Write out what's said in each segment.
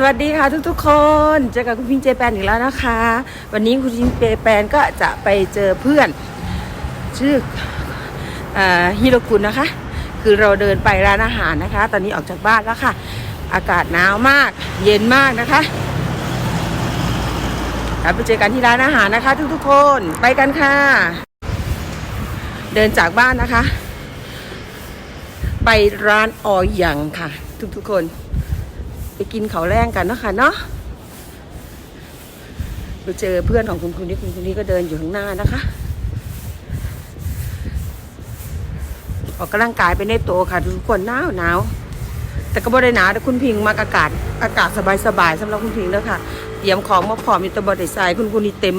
สวัสดีค่ะทุกๆคนเจอกับคุณพิงเจแปนอีกแล้วนะคะ วันนี้คุณพิงเจแปนก็จะไปเจอเพื่อน ชื่ออฮิโรกุนนะคะ คือเราเดินไปร้านอาหารนะคะ ตอนนี้ออกจากบ้านแล้วค่ะ อากาศหนาวมาก เย็นมากนะคะแล้วไปเจอกันที่ร้านอาหารนะคะ ทุกๆคนไปกันค่ะ เดินจากบ้านนะคะ ไปร้านออยังค่ะ ทุกๆคน ไปกินเขาแรงกันเนาะคะเนาะไปเจอเพื่อนของคุณคุณนี่คุณคุณนี่ก็เดินอยู่ข้างหน้านะคะ ออกกำลังกายไปในโตวค่ะ ทุกคนหนาวหนาวแต่ก็บ่ได้หนาวแต่คุณพิงมากอากาศอากาศสบายสบายสำหรับคุณพิงแล้วค่ะเตรียมของมาพร้อมอยู่ตะบอดใส่คุณคุณนี่เต็ม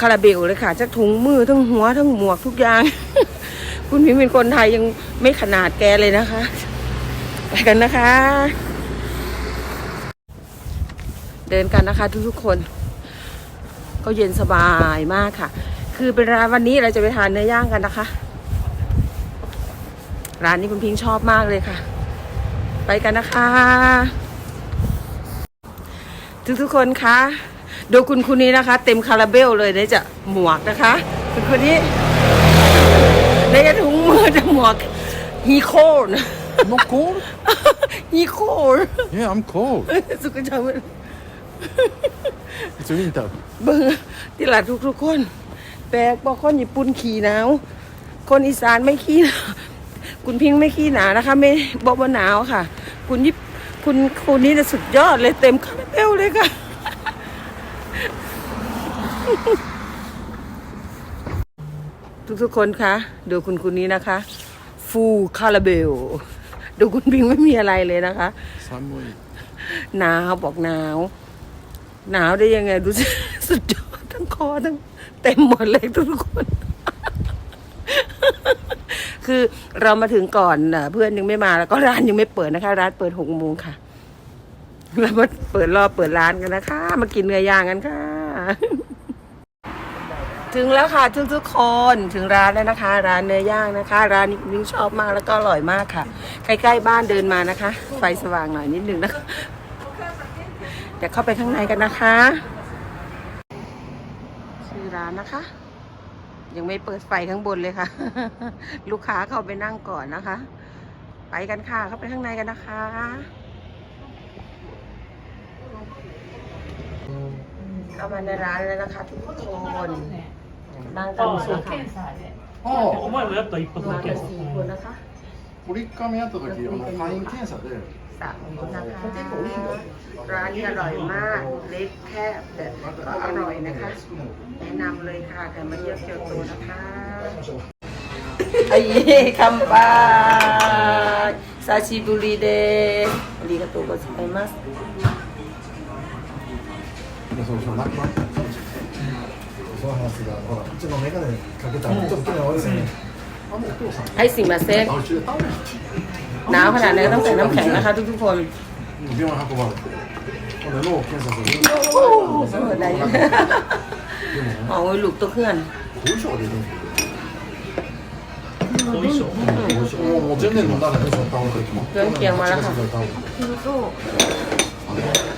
คาราเบลเลยค่ะจากถุงมือทั้งหัวทั้งหมวกทุกอย่าง คุณพิงเป็นคนไทยยังไม่ขนาดแกเลยนะคะไปกันนะคะ เดินกันนะคะทุกๆคน ก็เย็นสบายมากค่ะ คือเป็นร้านวันนี้เราจะไปทานเนื้อย่างกันนะคะ ร้านนี้คุณพิงชอบมากเลยค่ะ ไปกันนะคะ ทุกๆคนคะดูคุณคุณนี้นะคะ เต็มคาราเบลเลยเนี่ยจะหมวกนะคะ คุณคุณนี้ในจะถุงมือจะหมวกฮีโคน I'm not cold. ฮีโคน Yeah, I'm cold. สุขจัง It's winter. เบิ่งที่หลานทุกๆคน แปลกบอกคนญี่ปุ่นขี่หนาวคนอีสานไม่ขี้หนาวคุณพิงไม่ขี้หนาวนะคะ ไม่บอกว่าหนาวค่ะ คุณยิปคุณคุณนี่น่ะสุดยอดเลยเต็มคาราเบลเลยค่ะทุกๆคนคะดูคุณคุณนี้นะคะ ฟูคาราเบล ดูคุณพิงไม่มีอะไรเลยนะคะ寒い。หนาวบอกหนาว หนาวได้ยังไงดูสิสุดยอดทั้งคอทั้งเต็มหมดเลยทุกคน คือเรามาถึงก่อนเพื่อนยังไม่มาแล้วก็ร้านยังไม่เปิดนะคะ ร้านเปิดหกโมงค่ะเรามาเปิดรอเปิดร้านกันนะคะ มากินเนื้อย่างกันค่ะ ถึงแล้วค่ะทุกทุกคนถึงร้านแล้วนะคะ ร้านเนื้อย่างนะคะ ร้านนี้มิ้งชอบมากแล้วก็อร่อยมากค่ะ ใกล้ๆบ้านเดินมานะคะ ไฟสว่างหน่อยนิดนึงนะคะ เดี๋ยวเข้าไปข้างในกันนะคะชื่อร้านนะคะ ยังไม่เปิดไฟข้างบนเลยค่ะ ลูกค้าเข้าไปนั่งก่อนนะคะ ไปกันค่ะ เข้าไปข้างในกันนะคะ เข้ามาในร้านแล้วนะคะ ทุกคนนั่งกันสุดค่ะ あお前もやった一発 มา だ กั け นสี่คนนะคะ あ、リッカー目やった時、あの簡易検査で、 สามคนนะคะร้านนี้อร่อยมาก เล็กแคบแต่ก็อร่อยนะคะ แนะนำเลยค่ะใครมาเที่ยวเกียวโตนะคะไอ้คำปาซาชิบุรีเดありがとうございますそうそう、なくなった。そうなんですが、ほら、うちのメガネかけたら、ちょっとね、悪いですよね。あのお父さん。 ให้สิ่งมาเซ็ต あ、うちで倒れて。 หนาวขนาดไหนก็ต้องใส่น้ำแข็งนะคะ ทุกๆคน 病院運ばれて。ほんで、脳検査する。 โอ้โหได้อยู่ でもね、 โอ้ยลูกตัวเคลื่อน 後遺症が出るんですよ。後遺症後遺症もう、もう全然飲んだらね、その倒れた時も。 เครื่องเคียงมาแล้วค่ะ 倒れて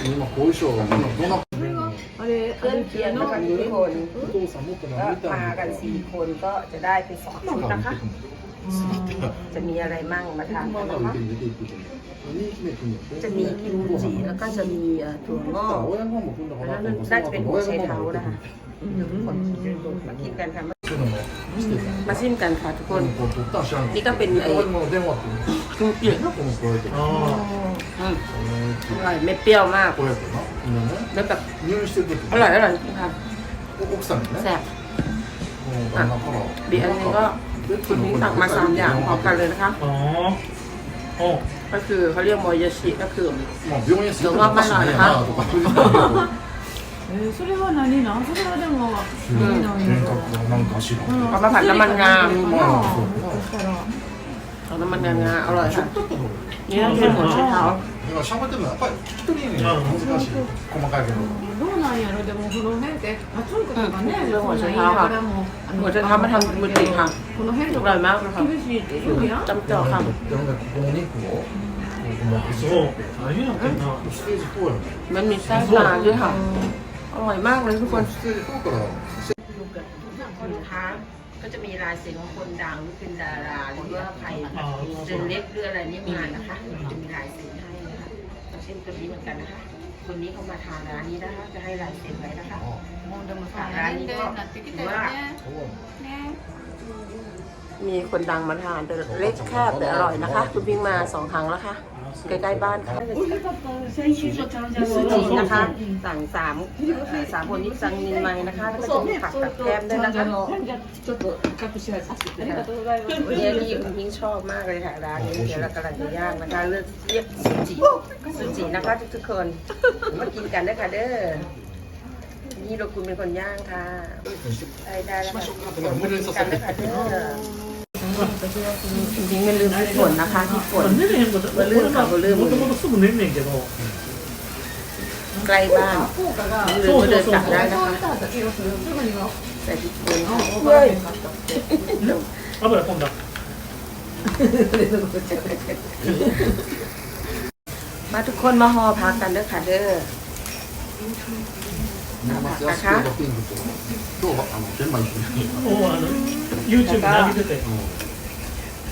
今、後遺症がどんな。 เครื่องเคียงนะคะทุกคน お父さんもっと ก็ 飲みたい มากันสี่คนก็จะได้เป็นสองชุดนะคะ จะมีอะไรมั่งมาทานกันะคะจะมีกิมจิแล้วก็จะมีถั่วงอกแล้วน่าจะเป็นหัวไชเท้านะคะมากินกันค่ะมาชิมกันค่ะทุกคน นี่ก็เป็นไอ้กิมจิอร่อยไม่เปรี้ยวมากแล้วแบบอร่อยอร่อยจริค่ะแซ่บบีอันนี้ก็ คุณมิ้งตักมาสามอย่างพร้อมกันเลยนะคะ ああお ก็คือเขาเรียกโมยาชิก็คือ まあ病院するのおかしいねえなとかえー、それは何なんそれはでも幻何なんやろ覚なんかしら เอามาผัดน้ำมันงา まあそうそしたら เอาน้ำมันงางาอร่อย ちょ ค่ะ っとだけど นี่ก็คือหัวไชเท้า 今喋ってるのはやっぱり聞き取りね難しい細かいけどどうなんやろでもこの辺ってパツンコとかね、うんそんなん言いながらもあหัวไชเท้ามาทำกิมจิค่ะ この辺 อ と ร่อย か มากเลยค่ะ 厳しいって言うやん จำเจาะค่ะ でもねここの肉をこ そう何やってんなステージ4やん มันมีไส้ปลาด้วยค่ะ อร่อยมากเลยทุกคน ステージ4から คนค้าก็จะมีลายเซ็นของคนดังหรือเป็นดาราหรือว่าใครเจนเล็กหรืออะไรนี่มานะคะจะมีลายเซ็นให้นะคะอย่าง เช่นตัวนี้เหมือนกันนะคะคนนี้เขามาทานร้านนี้นะคะจะให้ลายเซ็นไว้นะคะ ร้านนี้ก็ถือว่ามีคนดังมาทานแต่เล็กแคบแต่อร่อยนะคะ คุณพิงมาสองครั้งแล้วค่ะ ใกล้ๆบ้านค่ะสุจีนะคะสั่งสามสามคนนี้สั่งนินไม้นะคะแล้วก็จะมีผักกับแก้มด้วยนะคะเนี่ยพี่คุณยิ่งชอบมากเลยค่ะร้านนี้เดี๋ยวเรากำลังจะย่างนะคะเลือกเรียกซูจีสุจีนะคะทุกๆคนมากินกันได้ค่ะเด้อนี่เราคุณเป็นคนย่างค่ะได้ได้แล้วค่ะ จริงๆมันลืมพริกป่นนะคะพริกป่น มันไม่เร็วหมดมันลื่นค่ะมันลื่น มันก็มันสู้มันเร็วๆจะบอกใกล้บ้าน福岡がลืมก็เดินกลับだได้なนะคะった気がするすぐにはใส่พริกป่น青青が変化したってเอาไปละผมดับมาทุกคนมาห่อผักกันเด้อค่ะเด้อ年末安くロッピングと今日はあの全部一緒に。โอ้ยูทูบนะพี่เต้うん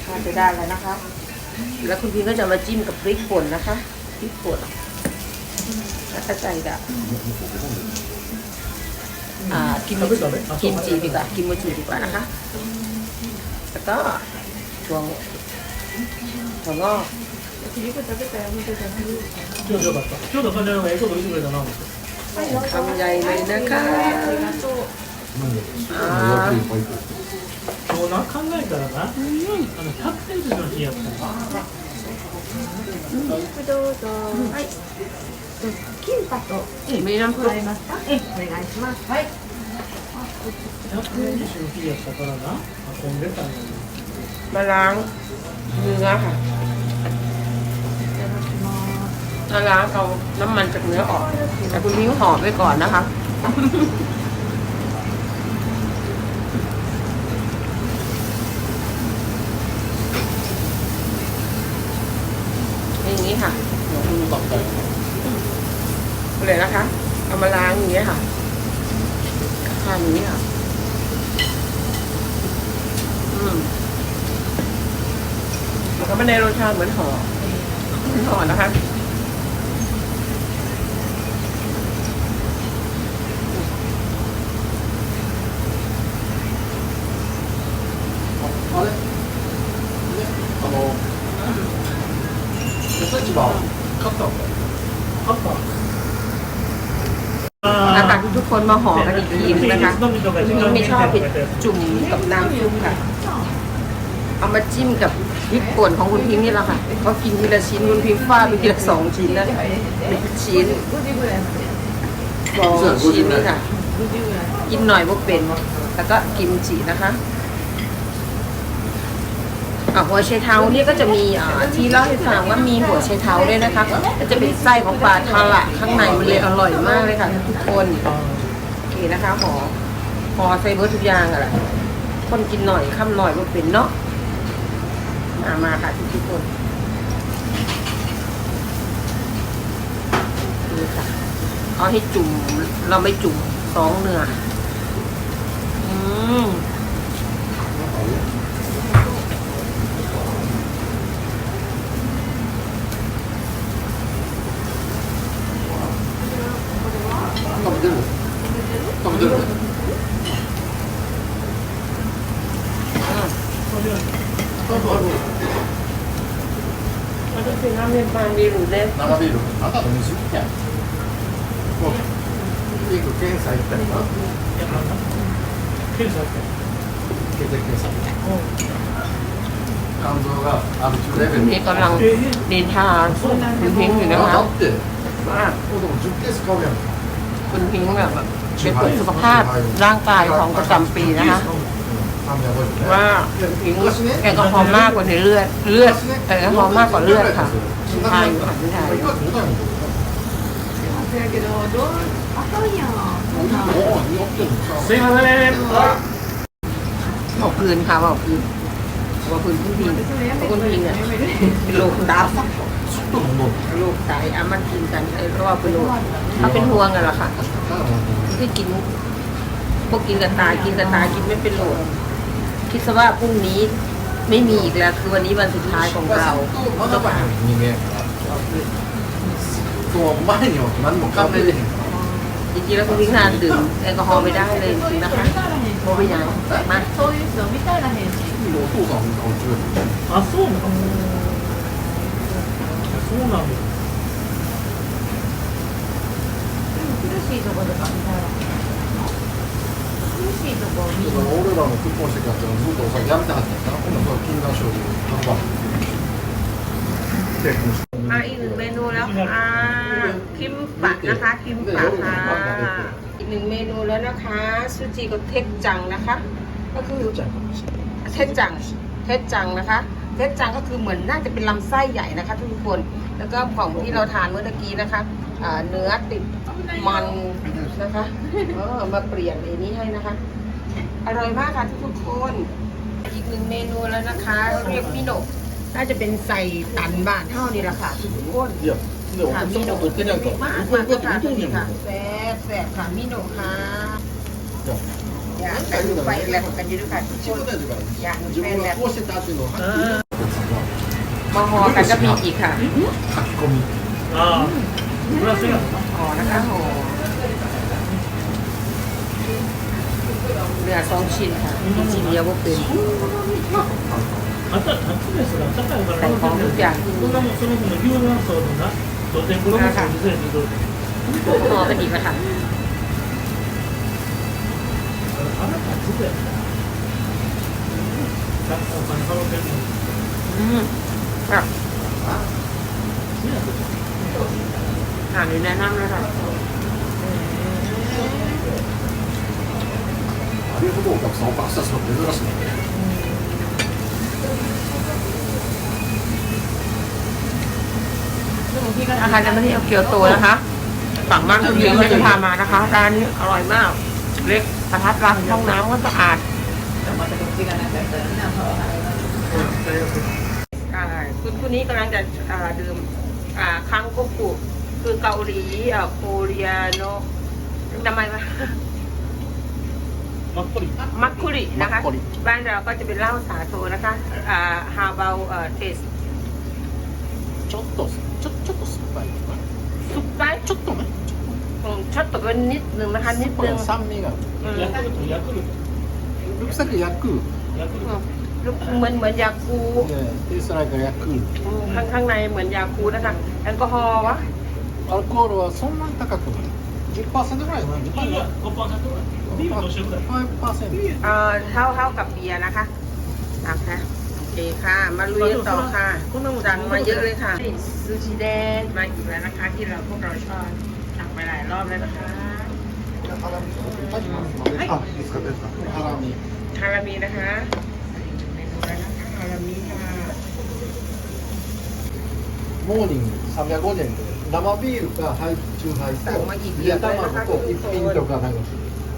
น่จะได้แล้วนะคะ แล้วคุณพี่ก็จะมาจิ้มกับพริกป่นนะคะ พริกป่นแล้วก็ใส่กับอ่ากิมจิกิมจิดีกว่ากิมจิดีกว่านะคะ แล้วก็ถั่วถั่วงอกทำใหญ่เลยนะคะ ありがとうやっぱりいっぱいいっ今日な考えたらなあの100点寿司の日やったんや肉どうぞはいキンパと มีน้ำ も ซุป らえますかお願いしますはい100点寿司の日やったからな混んでたんや มาล้างเนื้อค่ะ いただきます มาล้างเอาน้ำมันจากเนื้อออก แต่คุณพิงห่อไว้ก่อนนะคะ เลยนะคะ เอามาล้างอย่างนี้ค่ะทานอย่างนี้ค่ะ อืมมันก็ไม่ได้รสชาติเหมือนห่อเหมือนห่อนะคะ คนมาห่อกันอีกทีนึงะคะนี่ไม่ชอบเผ็ดจุ่มกับน้ำซุปค่ะ เอามาจิ้มกับพริกป่นของคุณพิมพ์นี่แหละค่ะเขากินทีละชิ้นคุณพิมพ์ฟาดไปทีละสองชิ้นนะเป็นชิ้นสองชิ้นนี่ค่ะ กินหน่อยพวกเป็นแล้วก็กิมจินะคะหัวไชเท้าเนี่ยก็จะมีที่เล่าให้ฟังว่ามีหัวไชเท้าด้วยนะคะก็จะเป็นไส้ของปลาทาระข้างในมันเลยอร่อยมากเลยค่ะทุกคน โอเคนะคะหอหอใส่เบอร์ทุกอย่างอะแหละคนกินหน่อยข้ามหน่อยพวกเป็นเนาะมามาค่ะทุกทุกคนนี่ค่ะเอาให้จุ่มเราไม่จุ่มสองเนื้ออืม ปลาดีหรือเล็ก 生ビールあんたと水やんもうピンク検査行ったりな検査って血液検査肝臓がある中レベル นี่กำลังดินทาคุณพิงค์อยู่นะคะ だって ว่า もうでも10ケース買うやん คุณพิงค์แบบเป็นตรวจสุขภาพร่างกายของประจำปีนะคะ 350ね ว่าหรือผิแกก็ฮอล์มากกว่าในเลือดเลือดแต่ก็ฮอล์มากกว่าเลือดค่ะทานอยู่ค่ะที่ไทยบอกคืนค่ะบอกคืนบอกคืนพี่พิงบอกคุณพิงเนี่ยโลกตาโลกตายอามันกินกันไอ้รอบเป็นโลกเขาเป็นห่วงกันหรค่ะที่กินพวกกินกันตายกินกันตายกินไม่เป็นโลก คิดซะว่าพรุ่งนี้ไม่มีอีกแล้วคือวันนี้วันสุดท้ายของเรา まだば人間やからそう前には何も考えてへんから จริงๆแล้วคุณพิงทานดื่มแอลกอฮอล์ไม่ได้เลยจริงๆนะคะโมไปยังมา そういう人見たらへんしお父さんもこっちよりあそうなのそうなんだ苦しいところとか見たら苦し 비 저 거. 그러니까 올해랑 극복식 같은 무도 사 얌다 하니까 오늘 그 김가쇼로 한번 대충 อ่าอีกหนึ่งเมนูแล้วค่ะ คิมปัะนะคะ คิมปัะค่ะ อีกหนึ่งเมนูแล้วนะคะซูจิกับเทคจังนะคะ ก็คือ เทคจัง เทคจังนะคะ เพชจังก็คือเหมือนน่าจะเป็นลำไส้ใหญ่นะคะทุกคน แล้วก็ของที่เราทานเมื่อกี้นะคะเนื้อติดมันนะคะมาเปลี่ยนในนี้ให้นะคะ อร่อยมากค่ะทุกคนอีกหนึ่งเมนูแล้วนะคะเรียกมิโนะน่าจะเป็นใส่ตันบาทเท่านี้ละค่ะทุกคนค่ะมิโนะมากมากค่ะค่ะแซ่บแซ่บค่ะมิโนะค่ะอย่างแต่ดูไปแล้วกันยืดค่ะทุกคนอย่างเป็นแこうしてたっていうのをはっきり言うมาหอกันก็มีอีกค่ะ 書き込みああプラスや หอนะคะหอเหลือสองชิ้นค่ะชิ้นเดียวก็เป็น あとはタッチですが高いからใส่ของทุกอย่าง そんなもんその分の牛卵層のな土手黒もそうですねหอกันอีกแล้วค่ะ あなたつでお金払ってるの อืม ค่ะ ね อาหารนี้แนะนำเลยค่ะ あれほどお客さんを爆殺するの珍しいね อาคารจะไม่ได้เอาเกียวโตนะคะฝั่งบ้านคุณยิงไม่ได้พามานะคะร้านนี้อร่อยมาก เล็กประทัดรัดห้องน้ำก็สะอาด คุณคุณนี้กำลังจะอ่าดื่มอ่าคังโกกุคือเกาหลีอ่าโคเรียโนทำไมวะ マッコリ มักคุรินะคะ マッコリ บ้านเราก็จะเป็นเหล้าสาโทนะคะอ่าฮาเบาเอ่อเทส ちょっとちょちょっと酸っぱいかな ซุปไก่ ちょっとね อืมช็อตตัวเป็นนิดนึงนะคะ นิด こ นึ れ ง 酸味が อืม ヤクルトヤクルトルクサキヤクヤクル อื ト ม เหมือนเหมือนยาคู でテイストライカヤク อืมข้างข้างในเหมือนยาคูนะคะแอลกอฮอล์วะ アルコールはそんなに高くない10%ぐらいかないや5%ぐらいビールと一緒ぐらい5%เอ่อเท่าเท่ากับเบียร์นะคะนะคะโอเคค่ะ มาลุยกันต่อค่ะสั่งมาเยอะเลยค่ะซูชิแดนมาอีกแล้วนะคะ ที่เราพวกเราชอบสั่งไปหลายรอบแล้วนะคะ あ、いいですか、ですか。ハラミ。 ฮารามีนะคะเมนูแล้ว นะคะฮารามีค่ะ モーニング350円で生ビールかハイチューハイสั่งมาอีก と เย 煮 อะเลย 卵 นะคะ と ทุ 一 กคน 品とかなんか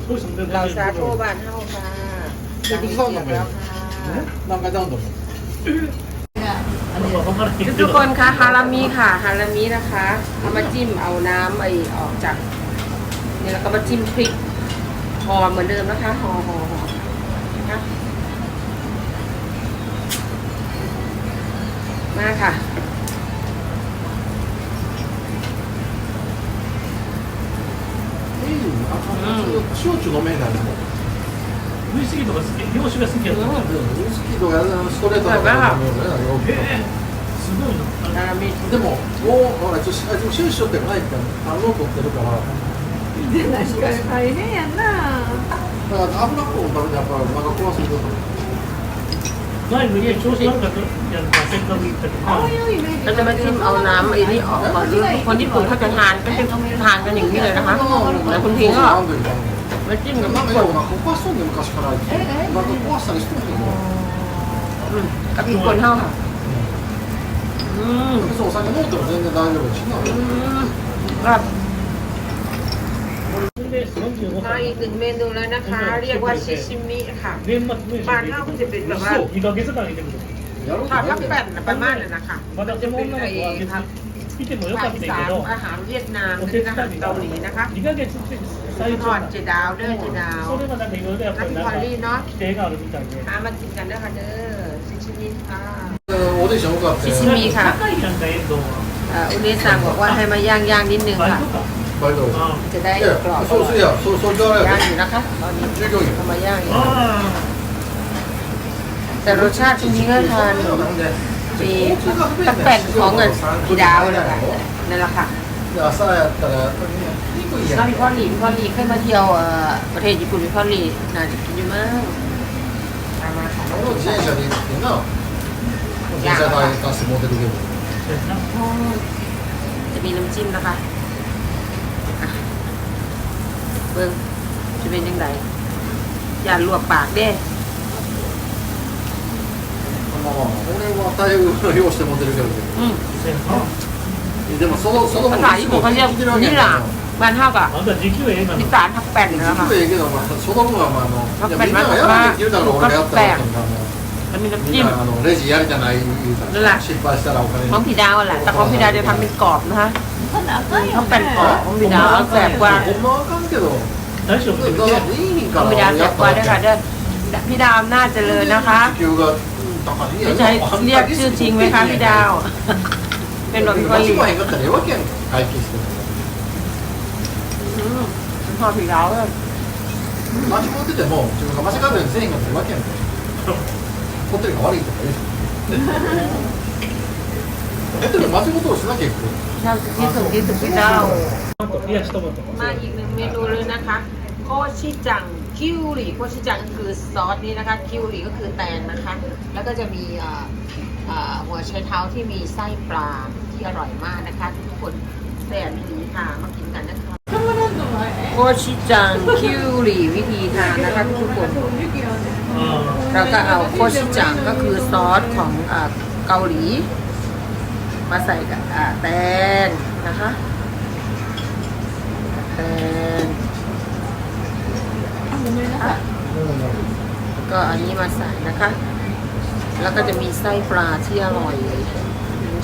そうですね เราซาโทบานเท่าค่ะสั่งอีกแล้วค่ะ 何回ダウンだもん分からへんけ ทุ ど กคนคะฮารามีค่ะฮารามีนะคะเอามาจิ้มเอาน้ำไอออกจากนี่แล้วก็มาจิ้มพริกห่อเหมือนเดิมนะคะห่อห่อห่อนะคะ มาค่ะ いいああ焼酎飲めないもんウイスキーとか好き日本酒が好きやったんだウイスキーとかストレートとか飲めるからええすごいなฮาราミでももうほらちょっとあでもシュッシュってないから反応取ってるからで確かに大変やなだから脂っこいもの食べてやっぱお腹壊すんだと น้อยมีชูสน้อยกับอย่างเป็นกะหรี่เป็นข้าวแล้วจะมาจิ้มเอาน้ำอ้นี่ออกก่อนคนญี่ปุ่นเขาจะทานก็จะทานกันอย่างนี้เลยนะคะแล้วคุณพิงก็มาจิ้มกับมะกรูดกับญี่ปุ่นเท่าค่ะอืมผสมใส่กระดูกเดี๋ยวจะได้เลยชิ้นหนึ่งครับ มาอีกหนึ่งเมนูแล้วนะคะ เรียกว่าชิชิมิค่ะปลาข้าคุณจะเป็นแบบว่าปลาข้าวแป้นประมาณนั้นนะคะมันจะเป็นไอ้ทางภาคสามอาหารเวียดนามหรืออาหารเกาหลีนะคะทอดเจดาวเด้อเจดาวน้ำพอลี่เนาะหามากินกันนะคะเด้อชิชิมิค่ะชิชิมิค่ะอุเนซังบอกว่าให้มาย่างย่างนิดนึงค่ะ トかバイトあ จะได้ いや กรอบ そうそういやそうそうじゃあ ย่าง れ อยู่นะคะตอนนี้ 従業員 เอามาย่างอยู่ あ แต่รสชาติจริงๆก็ทาน なんで มีตักแป้นของเงินพี่ดาวเลยค่ะนั่นแหละค่ะ で朝やったら肉いいや แล้ว ん พี่พ่อหลีพี่พ่อหลีเคยมาเที่ยวเอ่อประเทศญี่ปุ่นพี่พ่อหลีน่าจะกินอยู่มั้งมามาค่ะ 俺も自転車で行ってな自転車代貸して持ってるけどそうやな จะมีน้ำจิ้มนะคะอ่ะ เบิ้งจะเป็นยังไงอย่าลวกปากเด้ まあまあ俺は待遇の用して持ってるけど อืม そうやなでもそのその ภาษาญี่ปุ่นเขาเรียกนี่ล่ะบ้านเท่ากับ あんた時給ええが อี な สานทักแป้น 実 นะคะ はええけど、まあ、その分はまああのいやみんながやらできるだろう俺がやったらとかも แล้วมีน้ำ みん จิ้ม なあのレジやるじゃない言うた นั่นแหละ ら失敗したらお金 ของพี่ดาวแหละแต่ของพี่ดาวจะทำเป็นกรอบนะคะ まだ赤い ต้ よ องเป็น ね กรอบของพี่ดาวแสบกว่า ほんまはあかんけど大丈夫だからいいか ของ ら พี่ดาวแส や บ っ กว่า た ด้วยค่ะ ら เด้อพี่ดาวอำนาจเจริญนะคะ 時給が高いや ไม่ใช่เรียกชื่อจริงไหมคะพี่ดาว เป็นแบบพี่พ่อ 間 หลี 違えへんかったらええわけやんか会計しても อืมคุณพ่อพี่ดาวเลย 間違ってても自分が間違ったようにせえへんかったらええわけやんかホテルが悪いとかえ えホテル間違いことをしなきゃいけない ดาวที่สุดที่สุดพี่ดาว あと冷やしトマト มาอีกหนึ่งเมนูเลยนะคะโคชิจังคิวหรี่โคชิจังก็คือซอสนี้นะคะคิวหรี่ก็คือแตงนะคะ แล้วก็จะมีเอ่อเอ่อหัวไชเท้าที่มีไส้ปลาที่อร่อยมากนะคะ ทุกคนแสนดีค่ะมากินกันนะคะโคชิจังคิวหรี่วิธีทานนะคะทุกคน あ เราก็เอาโคชิจังก็คือซอสของเอ่อเกาหลี มาใส่กับแตงนะคะแตงอะก็อันนี้มาใส่นะคะ แล้วก็จะมีไส้ปลาที่อร่อย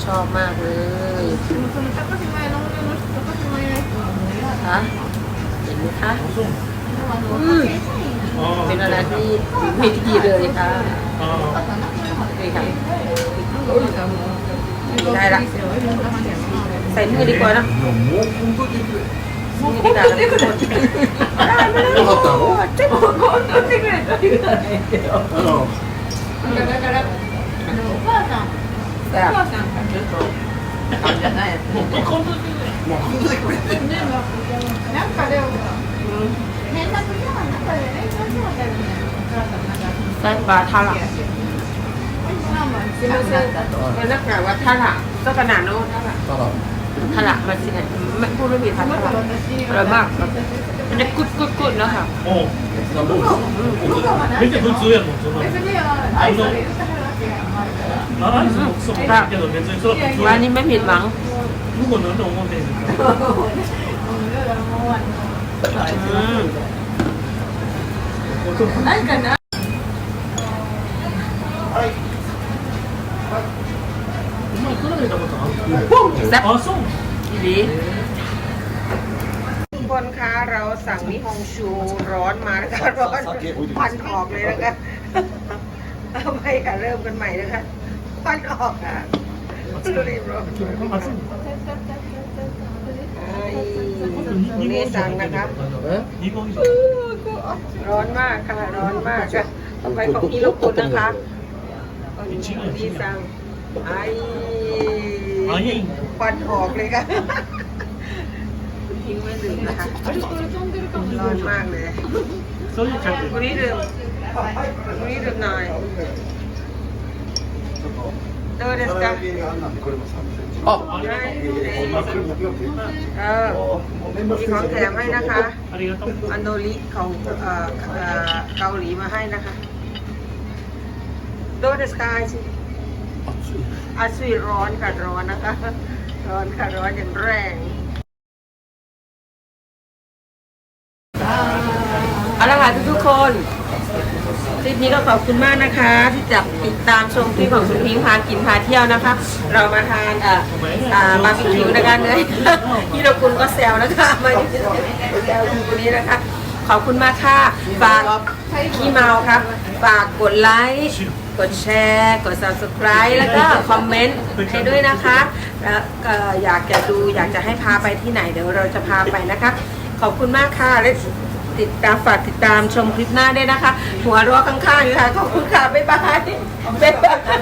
ชอบมากเลยคะเห็นไหมคะเป็นอะไรที่ไม่ดีเลยค่ะนี่ค่ะ ได้ละいろんな感じやな ใส่มือดีกว่านะ いやもう本当に มือดีกว่านะทุกคนได้ไหม よかったのเจ็บ こんなってくれたら言わないけどあのだからあのお母さん แต่ お母さんがちょっとあれじゃないやつもうこんなにもう本当にこれねねなんかでも変なことはなんかでねそうそうだよねお母さんなんか ไส้ปลาทาระ まあまあ すいませんだと มันนักแปลว่าทาระก็ขนาดโน้นทาระ ただ ทาระมันสิไงไม่พูดไม่ผิดทา も ระ っと私 อร่อยมากแบบมันจะกุดกุดกุดแล้วค่ะ おうなんぼ向こうは何めっちゃ普通やもんそんなの別にアイスで言ったわけがないからあアイスもクソもないけど別にそれは普 ซ่บอ๋อส้มอีทุกคนคะเราสั่งนิฮงชูร้อนมานะคะร้อนพันออกเลยนะคะเอาไปค่ะเริ่มกันใหม่นะคะพันออกค่ะรีบร้อนี่สั่งนะคะร้อนมากค่ะร้อนมากค่ะต่อไปของอิโรกุนนะคะนี่สั่งไอ้ ควันออกเลยค่ะทิ้งไม่ลืมนะคะ ร้อนมากเลย そういう着 คนนี้ดื่มคนนี้ดื่มหน่อยどうですかあเออมีของแถมให้นะคะ ありがとう อันโดริของเอ่อเอ่อเกาหลีมาให้นะคะどうですかอาซุยร้อนค่ะร้อนนะคะ ร้อนค่ะร้อนอย่างแรงเอาละค่ะทุกๆคนเจลิปนี้ก็ขอบคุณมากนะคะ ที่จะติดตามชมคลิปของคุพิงพากินพาเที่ยวนะคะ เรามาทานเอ่ออ่าบาร์บีคิวนะคะเนื้อที่เราคุณก็แซวนะคะมาแซวคุณคนนี้นะคะ ขอบคุณมากค่ะฝากขี้เมาครับฝากกดไลค์ กดแชร์ กด subscribe แล้วก็คอมเมนต์ให้ด้วยนะคะ แล้วก็อยากจะดูอยากจะให้พาไปที่ไหนเดี๋ยวเราจะพาไปนะคะ ขอบคุณมากค่ะและติดตามฝากติดตามชมคลิปหน้าด้วยนะคะ หัวเรัวข้างๆค่ะขอบคุณค่ะ บ๊ายบายบ๊ายบาย